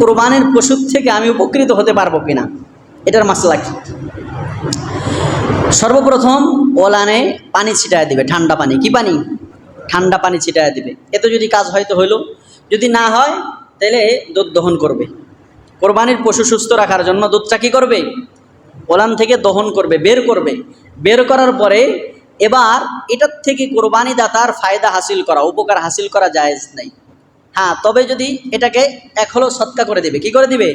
কোরবানির পশুর থেকে আমি উপকৃত হতে পারব কিনা? এটার মাসলা কি? সর্বপ্রথম ওলানে পানি ছিটায় দিবে, ঠান্ডা পানি। কি পানি? ঠান্ডা পানি ছিটায় দিবে। এতে যদি কাজ হয়তো হইল। যদি না হয় তাহলে দুধ দহন করবে। কোরবানির পশু সুস্থ রাখার জন্য দুধটা কী করবে? ওলান থেকে দহন করবে, বের করবে। বের করার পরে এবার এটার থেকে কোরবানি দাতার ফায়দা হাসিল করা, উপকার হাসিল করা জায়েজ নাই। হ্যাঁ তবে যদি এটাকে এক হলো সৎকা করে দিবে, কি করে দিবে?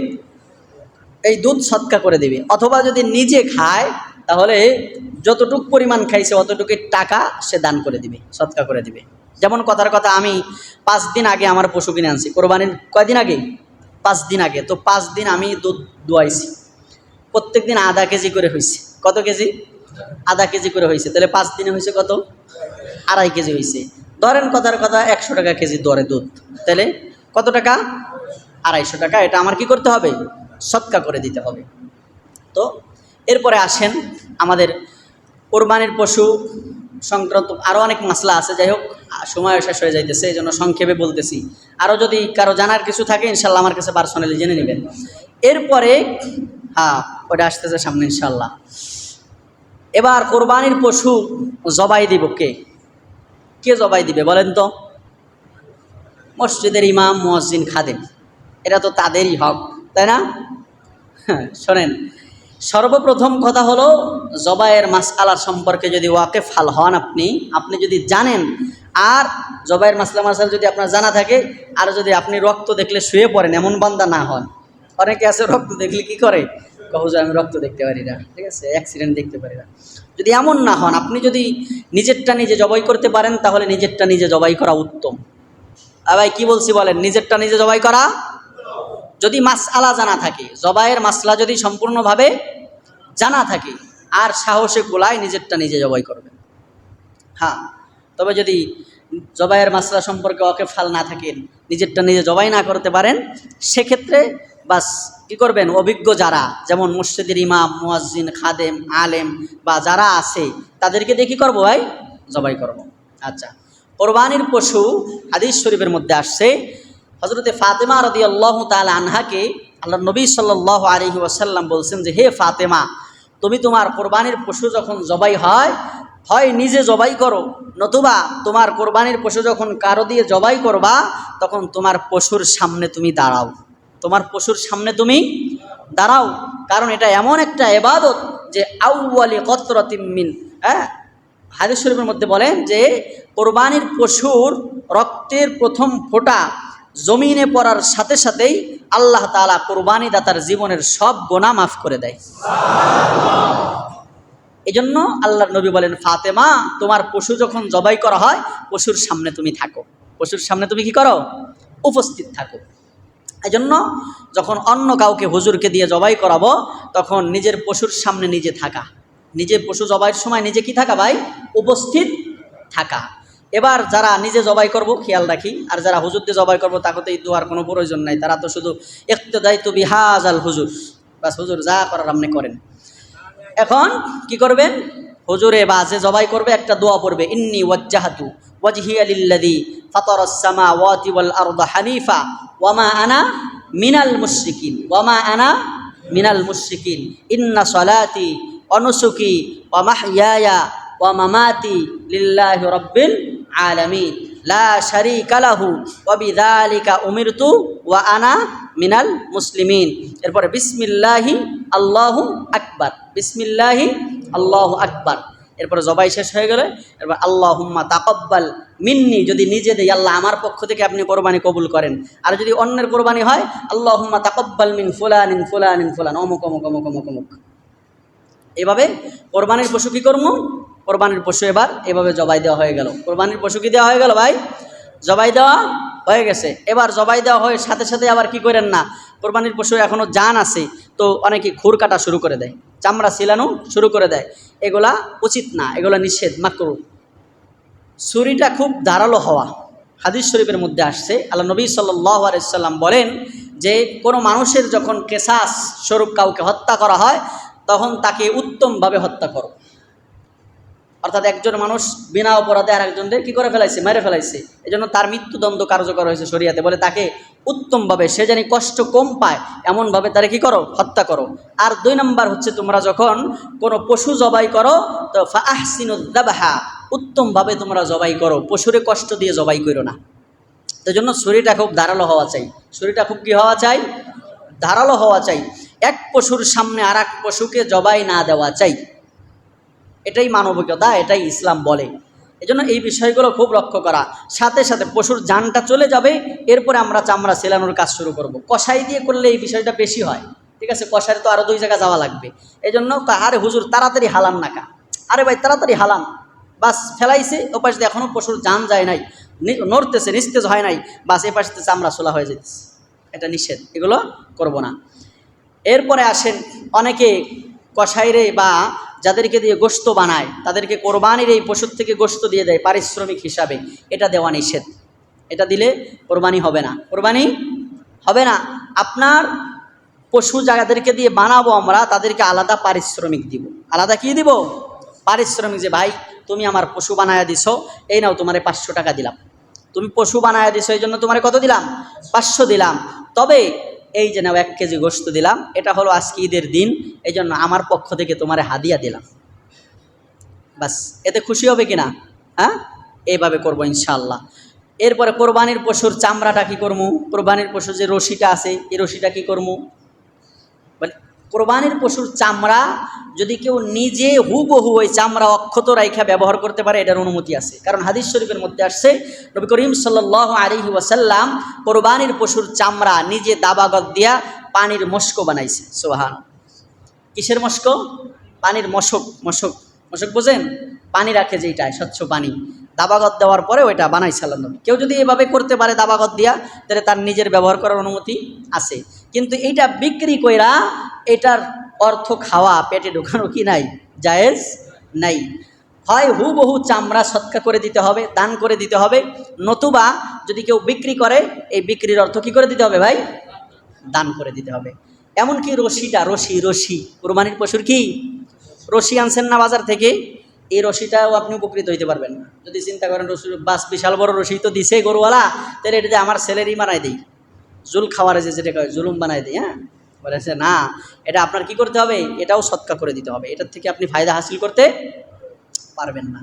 এই দুধ সৎকা করে দিবে। অথবা যদি নিজে খায়, তাহলে যতটুক পরিমাণ খাইছে, অতটুকু টাকা সে দান করে দিবে, সৎকা করে দিবে। যেমন কথার কথা, আমি পাঁচ দিন আগে আমার পশু কিনে আনছি। কোরবানির কয়দিন আগে? পাঁচ দিন আগে। তো পাঁচ দিন আমি দুধ দোয়াইছি। প্রত্যেক দিন আধা কেজি করে হয়েছে কত কেজি? আধা কেজি করে হয়েছে তাহলে পাঁচ দিনে হয়েছে কত? আড়াই কেজি হয়েছে ধরেন কথার কথা, একশো টাকা কেজি দরে দুধ। তাহলে কত টাকা? আড়াইশো টাকা। এটা আমার কি করতে হবে? সৎকা করে দিতে হবে। তো এরপরে আসেন আমাদের কোরবানির পশু সংক্রান্ত আরও অনেক মশলা আছে। যাই হোক সময় শেষ হয়ে যাইতেছে, এই জন্য সংক্ষেপে বলতেছি। আরও যদি কারও জানার কিছু থাকে, ইনশাল্লাহ আমার কাছে পার্সোনালি জেনে নেবেন। এরপরে হ্যাঁ ওটা আসতেছে সামনে, ইনশাল্লাহ। এবার কোরবানির পশু জবাই দিব কে? কে জবাই দিবে বলেন তো? মসজিদের ইমাম মুয়াজ্জিন খাদেম। এটা তো তাদেরই হক তাই না? হ্যাঁ, শোনেন সর্বপ্রথম কথা হলো জবাইয়ের মাসআলা সম্পর্কে যদি ওয়াকেফ হাল হন আপনি আপনি যদি জানেন আর জবাইয়ের মাসলা মাসাল যদি আপনার জানা থাকে আর যদি আপনি রক্ত দেখলে শুয়ে পড়েন এমন বান্দা না হন। অনেকে আছে রক্ত দেখলে কি করে? কহ যে আমি রক্ত দেখতে পারি না ঠিক আছে? অ্যাক্সিডেন্ট দেখতে পারি না। যদি এমন না হন আপনি যদি নিজেরটা নিজে জবাই করতে পারেন তাহলে নিজেরটা নিজে জবাই করা উত্তম। ভাই কি বলছি বলেন, নিজেরটা নিজে জবাই করা। যদি মাস আলা জানা থাকে, জবাইয়ের মাসলা যদি সম্পূর্ণভাবে জানা থাকে, আর সাহসে গোলায় নিজেরটা নিজে জবাই করবে হ্যাঁ তবে যদি জবাইয়ের মাসলা সম্পর্কে ওকে ফাল না থাকেন নিজেরটা নিজে জবাই না করতে পারেন, সেক্ষেত্রে বাস কি করবেন, অভিজ্ঞ যারা, যেমন মসজিদের ইমাম, মুয়াজ্জিন, খাদেম, আলেম বা যারা আছে, তাদেরকে দিয়ে কী করব ভাই? জবাই করব। আচ্ছা কোরবানির পশু হাদিস শরীফের মধ্যে আসছে। হজরতে ফাতেমা রদি আল্লাহ তাল আনহাকে আল্লাহ নবী সাল্লাহ আলহি ওয়াসাল্লাম বলছেন যে, হে ফাতেমা, তুমি তোমার কোরবানির পশু যখন জবাই হয় হয় নিজে জবাই করো। নতুবা তোমার কোরবানির পশু যখন কারও দিয়ে জবাই করবা, তখন তোমার পশুর সামনে তুমি দাঁড়াও। তোমার পশুর সামনে তুমি দাঁড়াও। কারণ এটা এমন একটা এবাদত যে আউ্বালি কতরতিমিন হ্যাঁ? হাদিস শরীফের মধ্যে বলেন যে, কোরবানির পশুর রক্তের প্রথম ফোঁটা জমিনে পড়ার সাথে সাথেই আল্লাহ তাআলা কোরবানি দাতার জীবনের সব গোনা মাফ করে দেয়। এই জন্য আল্লাহর নবী বলেন, ফাতেমা, তোমার পশু যখন জবাই করা হয়, পশুর সামনে তুমি থাকো। পশুর সামনে তুমি কি করো? উপস্থিত থাকো। এই জন্য যখন অন্য কাউকে হুজুরকে দিয়ে জবাই করাবো, তখন নিজের পশুর সামনে নিজে থাকা। নিজে পশু জবাইয়ের সময় নিজে কি থাকা ভাই? উপস্থিত থাকা। এবার যারা নিজে জবাই করব, খেয়াল রাখি, আর যারা হুজুর দিয়ে জবাই করব তাকে এই দোয়ার কোনো প্রয়োজন নাই। তারা তো শুধু একটু দায়িত্ব বিহাজ আল হুজুর। বাস হুজুর যা করার আপনি করেন। এখন কি করবেন? হুজুরে বা যে জবাই করবে, একটা দোয়া পড়বে, ইন্নি ওয়াজ্জাহাতু ওয়াজহিয়া লিল্লাযী ফাতারাস সামাওয়াতি ওয়াল আরদা হানিফা ওয়ামা আনা মিনাল মুশরিকিন। ওয়ামা আনা মিনাল মুশরিকিন। ইন্না সলাতি অনুসুকি ওয়া মাহইয়ায়া, ওয়া মামাতি লিল্লাহি রাব্বিল আলামিন। লা শারীকা লাহু, ওয়া উমিরতু, ওয়া আনা মিনাল মুসলিমিন। এরপরে, বিসমিল্লাহি আল্লাহু আকবার, বিসমিল্লাহি আল্লাহু আকবার। এরপরে, জবাই শেষ হয়ে গেলে, এরপর আল্লাহ হুম্মা তাকব্বাল মিন্নি, যদি নিজে দেই, আল্লাহ আমার পক্ষ থেকে আপনি কোরবানি কবুল করেন। আর যদি অন্যের কোরবানি হয় আল্লাহ হুম্মা তাকব্বাল মিন ফুলানিন ফুলানিন, ফুলান, অমুক অমুক অমুক অমুক অমুক। এভাবে কোরবানির পশু কী করব কোরবানির পশু এবার এভাবে জবাই দেওয়া হয়ে গেল। কোরবানির পশু কি দেওয়া হয়ে গেল ভাই? জবাই দেওয়া হয়ে গেছে। এবার জবাই দেওয়া হয়ে সাথে সাথে আবার কি করেন না? কোরবানির পশু এখনও জান আছে, তো অনেকে খুর কাটা শুরু করে দেয়, চামড়া সিলানো শুরু করে দেয়। এগুলা উচিত না, এগুলা নিষেধ মাকরু ছুরিটা খুব ধারালো হওয়া। হাদিস শরীফের মধ্যে আসছে, আল্লাহ নবী আলাইসাল্লাম বলেন যে, কোনো মানুষের যখন কেসাস স্বরূপ কাউকে হত্যা করা হয় তখন তাকে উত্তমভাবে হত্যা করো। অর্থাৎ একজন মানুষ বিনা অপরাধে আর একজনদের কী করে ফেলাইছে? মেরে ফেলাইছে। এই জন্য তার মৃত্যুদণ্ড কার্যকর হয়েছে শরিয়াতে। বলে তাকে উত্তমভাবে, সে জানি কষ্ট কম পায়, এমনভাবে তারা কি করো? হত্যা করো। আর দুই নম্বর হচ্ছে, তোমরা যখন কোনো পশু জবাই করো, তো ফাহসিনুদ্দাবাহা উত্তমভাবে তোমরা জবাই করো। পশুরে কষ্ট দিয়ে জবাই করো না। তো জন্য শরীরটা খুব ধারালো হওয়া চাই। শরীরটা খুব কী হওয়া চাই? ধারালো হওয়া চাই। এক পশুর সামনে আর এক পশুকে জবাই না দেওয়া চাই। এটাই মানবিকতা, এটাই ইসলাম বলে। এজন্য এই বিষয়গুলো খুব লক্ষ্য করা। সাথে সাথে পশুর জানটা চলে যাবে, এরপরে আমরা চামড়া সেলানোর কাজ শুরু করব। কষাই দিয়ে করলে এই বিষয়টা বেশি হয়। ঠিক আছে কষাই তো আরও দুই জায়গা যাওয়া লাগবে। এই জন্য আরে হুজুর, তাড়াতাড়ি হালান না কা। আরে ভাই, তাড়াতাড়ি হালান। বাস, ফেলাইছে ওপাশ দিয়ে এখনও পশুর জান যায় নাই। নড়তেছে, নিস্তেজ হয় নাই। বাস, এ পাশ চামড়া সোলা হয়ে যেতেছে এটা নিষেধ, এগুলো করব না। এরপরে আসেন অনেকে কসাইরে বা যাদেরকে দিয়ে গোস্ত বানায়, তাদেরকে কোরবানির এই পশুর থেকে গোস্ত দিয়ে দেয় পারিশ্রমিক হিসাবে। এটা দেওয়া নিষেধ। এটা দিলে কোরবানি হবে না। কোরবানি হবে না। আপনার পশু যাদেরকে দিয়ে বানাবো আমরা, তাদেরকে আলাদা পারিশ্রমিক দিব। আলাদা কি দিব? পারিশ্রমিক যে, ভাই, তুমি আমার পশু বানায়া দিছো, এই নাও তোমারে পাঁচশো টাকা দিলাম। তুমি পশু বানায়া দিছো, এই জন্য তোমারে কত দিলাম? পাঁচশো দিলাম। তবে এই যে নাও এক কেজি গোস্ত দিলাম, এটা হলো আজকে ঈদের দিন এই জন্য আমার পক্ষ থেকে তোমার হাদিয়া দিলাম। বাস, এতে খুশি হবে কিনা? হ্যাঁ? এইভাবে করব ইনশাল্লাহ এরপরে কোরবানির পশুর চামড়াটা কী করব কোরবানির পশুর যে রশিটা আছে, এই রশিটা কী করব কোরবানির পশুর চামড়া যদি কেউ নিজে হুবহু ওই চামড়া অক্ষত রাইখা ব্যবহার করতে পারে, এটার অনুমতি আছে। কারণ হাদিস শরীফের মধ্যে আসছে, নবী করিম সাল্লাহ আলিহি ওয়াসাল্লাম কোরবানির পশুর চামড়া নিজে দাবাগত দিয়া পানির মস্ক বানাইছে। সোহান কিসের মস্ক? পানির মশক মশক। মশক বোঝেন? পানি রাখে যেটা স্বচ্ছ পানি। দাবাগত দেওয়ার পরে ওইটা বানাই সাল্লাম নবী কেউ যদি এভাবে করতে পারে দাবাগত দিয়া, তাহলে তার নিজের ব্যবহার করার অনুমতি আছে। কিন্তু এইটা বিক্রি কইরা এটার অর্থ খাওয়া, পেটে ঢোকানো কি নাই? জায়েজ নাই। হয় হুবহু চামড়া সৎকা করে দিতে হবে, দান করে দিতে হবে, নতুবা যদি কেউ বিক্রি করে, এই বিক্রির অর্থ কি করে দিতে হবে ভাই? দান করে দিতে হবে। এমনকি রশিটা, রশি রশি। কোরবানির পশুর কি? রশি আনছেন না বাজার থেকে? এই রশিটাও আপনি উপকৃত হইতে পারবেন না। যদি চিন্তা করেন রশি বাস বিশাল বড় রশি, তো দিছে গরুওয়ালা, তাহলে এটা আমার স্যালারি বানাই দিই। জুল খাওয়ার যে যেটা জুলুম বানাই দিই হ্যাঁ? বলেছে না, এটা আপনার কি করতে হবে? এটাও সৎকা করে দিতে হবে। এটার থেকে আপনি ফায়দা হাসিল করতে পারবেন না।